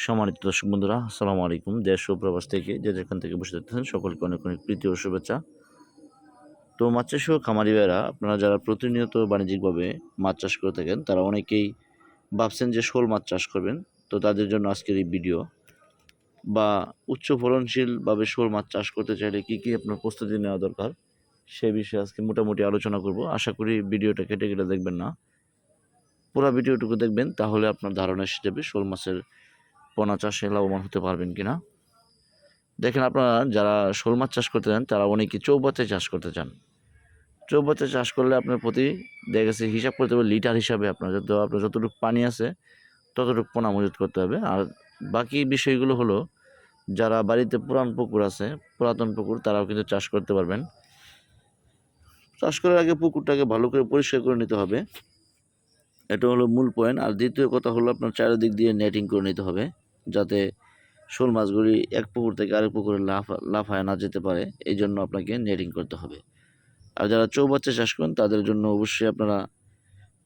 সম্মানিত দর্শক বন্ধুরা, আসসালামু আলাইকুম। দেশ ও প্রবাস থেকে যে যেখান থেকে বসে থাকতেছেন, সকলকে অনেক অনেক প্রীতি ও শুভেচ্ছা। তো মাছ চাষি ও খামারি ভাইয়েরা, আপনারা যারা প্রতিনিয়ত বাণিজ্যিকভাবে মাছ চাষ করে থাকেন, তারা অনেকেই ভাবছেন যে শোল মাছ চাষ করবেন। তো তাদের জন্য আজকের এই ভিডিও। বা উচ্চ ফলনশীলভাবে শোল মাছ চাষ করতে চাইলে কী কী আপনার প্রস্তুতি নেওয়া দরকার, সে বিষয়ে আজকে মোটামুটি আলোচনা করব। আশা করি ভিডিওটা কেটে কেটে দেখবেন না। পুরো ভিডিওটুকু দেখবেন, তাহলে আপনার ধারণা এসে যাবে শোল মাছের পোনা চাষে লাভবান হতে পারবেন কিনা? দেখেন আপনারা, যারা শোল মাছ চাষ করতে চান, তারা অনেকে চৌবাচ্চায় চাষ করতে চান। চৌবাচ্চায় চাষ করলে আপনার প্রতি, দেখা গেছে হিসাব করতে হবে লিটার হিসাবে আপনার যত, আপনার যতটুকু পানি আছে, ততটুকু পোনা মজুত করতে হবে। আর বাকি বিষয়গুলো হলো, যারা বাড়িতে পুরান পুকুর আছে, পুরাতন পুকুর, তারাও কিন্তু চাষ করতে পারবেন। চাষ করার আগে পুকুরটাকে ভালো করে পরিষ্কার করে নিতে হবে। এটা হলো মূল পয়েন্ট আর দ্বিতীয় কথা হলো, আপনার চারিদিক দিয়ে নেটিং করে নিতে হবে। যাতে শোল মাছগুলি এক পুকুর থেকে আরেক পুকুরে লাফ, লাফায় না যেতে পারে, এই জন্য আপনাকে নেটিং করতে হবে। আর যারা চৌবাচ্চা চাষ করেন, তাদের জন্য অবশ্যই আপনারা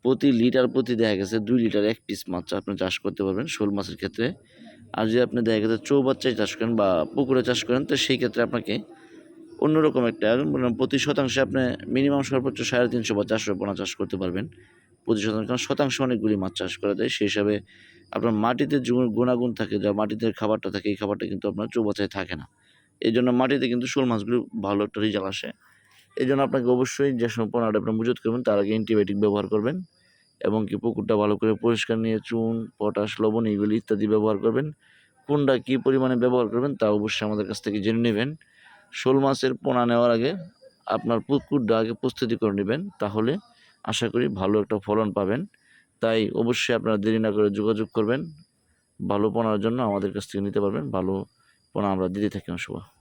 প্রতি লিটার প্রতি দেখা গেছে দুই লিটার এক পিস মাছ আপনি চাষ করতে পারবেন শোল মাছের ক্ষেত্রে। আর যদি আপনি দেখা গেছে চৌবাচ্চায় চাষ করেন বা পুকুরে চাষ করেন, তো সেই ক্ষেত্রে আপনাকে অন্যরকম একটা মানে প্রতি শতাংশে আপনি মিনিমাম সর্বোচ্চ সাড়ে তিনশো বা চারশো পোনা চাষ করতে পারবেন। প্রতি শতাংশ কারণ শতাংশ অনেকগুলি মাছ চাষ করা যায়, সেই হিসাবে আপনার মাটিতে গুণাগুণ থাকে, যা মাটিতে খাবারটা থাকে, এই খাবারটা কিন্তু আপনার চৌবাচ্চায় থাকে না। এই জন্য মাটিতে কিন্তু শোল মাছগুলি ভালো একটা রেজাল্ট আসে। এই জন্য আপনাকে অবশ্যই যে সময় পোনাটা আপনার মজুত করবেন, তার আগে অ্যান্টিবায়োটিক ব্যবহার করবেন এবং কি পুকুরটা ভালো করে পরিষ্কার নিয়ে চুন, পটাশ, লবণ এইগুলি ইত্যাদি ব্যবহার করবেন। কোনটা কী পরিমাণে ব্যবহার করবেন, তা অবশ্যই আমাদের কাছ থেকে জেনে নেবেন। শোল মাছের পোনা নেওয়ার আগে আপনার পুকুরটা আগে প্রস্তুতি করে নেবেন, তাহলে আশা করি ভালো একটা ফলন পাবেন। তাই অবশ্যই আপনারা দেরি না করে যোগাযোগ করবেন। ভালো পোনার জন্য আমাদের কাছ থেকে নিতে পারবেন। ভালো পোনা আমরা দিতে থাকি শুভ